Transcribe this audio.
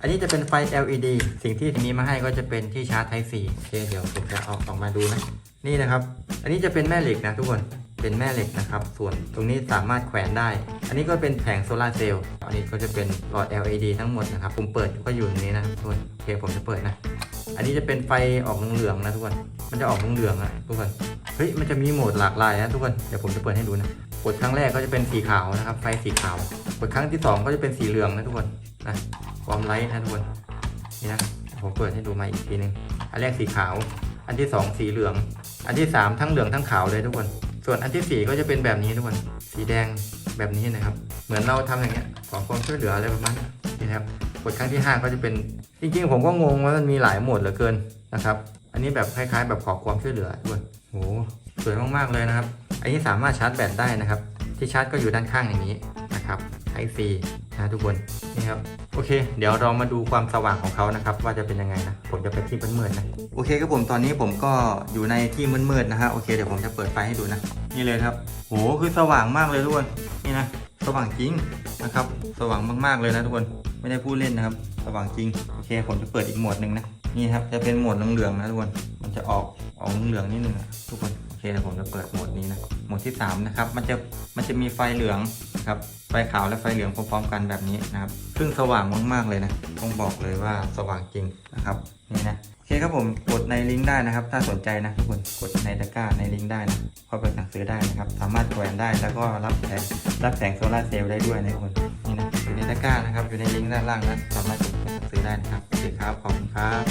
อันนี้จะเป็นไฟ LED สิ่งที่มีมาให้ก็จะเป็นที่ชาร์จ Type C โอเคเดี๋ยวผมจะเอาออกมาดูนะ นี่นะครับ อันนี้จะเป็นแม่เหล็กนะทุกคน เป็นแม่เหล็กนะครับ ส่วนตรงนี้สามารถแขวนได้ อันนี้ก็เป็นแผงโซลาร์เซลล์ อันนี้ก็จะเป็นหลอด LED ทั้งหมดนะครับ ผมเปิดก็อยู่ตรงนี้นะทุกคน โอเคผมจะเปิดนะ อันนี้จะเป็นไฟออกเหลืองๆนะทุกคน มันจะออกเหลืองๆอะทุกคน เฮ้ยมันจะมีโหมดหลากหลายนะทุกคนเดี๋ยวผมจะเปิดให้ดูนะกดครั้งแรกก็จะเป็นสีขาวนะครับ ไฟสีขาวกดครั้งที่สองก็จะเป็นสีเหลืองนะทุกคนนะความไลท์นะทุกคนนี่นะผมเปิดให้ดูมาอีกทีหนึงอันแรกสีขาว อันที่สองสีเหลือง อันที่สามทั้งเหลืองทั้งขาวเลยทุกคน ส่วนอันที่สี่ก็จะเป็นแบบนี้ทุกคน สีแดงแบบนี้นะครับ เหมือนเราทำอย่างเงี้ยขอความช่วยเหลืออะไรประมาณนี้นี่นะครับกดครั้งที่ห้าก็จะเป็นจริงๆ ผมก็งงว่ามันมีหลายโหมดเหลือเกินนะครับ อันนี้แบบคล้ายๆ แบบขอความช่วยเหลือด้วย โหสวยมากๆเลยนะครับ อันนี้สามารถชาร์จแบตได้นะครับ ที่ชาร์จก็อยู่ด้านข้างอย่างนี้นะครับ Type C นะทุกคนนี่ครับโอเค เดี๋ยวเรามาดูความสว่างของเขานะครับ ว่าจะเป็นยังไงนะ ผมจะไปที่มืดๆนะโอเคครับผมตอนนี้ผมก็อยู่ในที่มืดๆนะฮะโอเคเดี๋ยวผมจะเปิดไฟให้ดูนะ นี่เลยครับโหคือสว่างมากเลยทุกคนนี่นะสว่างจริงนะครับ สว่างมากๆเลยนะทุกคนไม่ได้พูดเล่นนะครับ สว่างจริงโอเค ผมจะเปิดอีกโหมดหนึ่งนะนี่ครับจะเป็นโหมดเหลืองๆนะทุกคน มันจะออกออกเหลืองนิดนึงทุกคนโอเคเดี๋ยวผมจะเปิดโหมดนี้นะโหมดที่สามนะครับ มันจะมันจะมีไฟเหลืองนะครับไฟขาวและไฟเหลืองพร้อมๆกันแบบนี้นะครับซึ่งสว่างมากๆเลยนะต้องบอกเลยว่าสว่างจริงนะครับนี่นะโอเคครับผมกดในลิงก์ได้นะครับ ถ้าสนใจนะทุกคนกดในตะกร้าในลิงก์ได้นะเข้าไปสั่งซื้อได้นะครับ สามารถแขวนได้แล้วก็รับแสงรับแสงโซลาร์เซลล์ได้ด้วยนะทุกคนนี่นะอยู่ในตะกร้านะครับอยู่ในลิงก์ด้านล่างนะสามารถกดสั่งซื้อได้นะครับโอเคครับขอบคุณครับ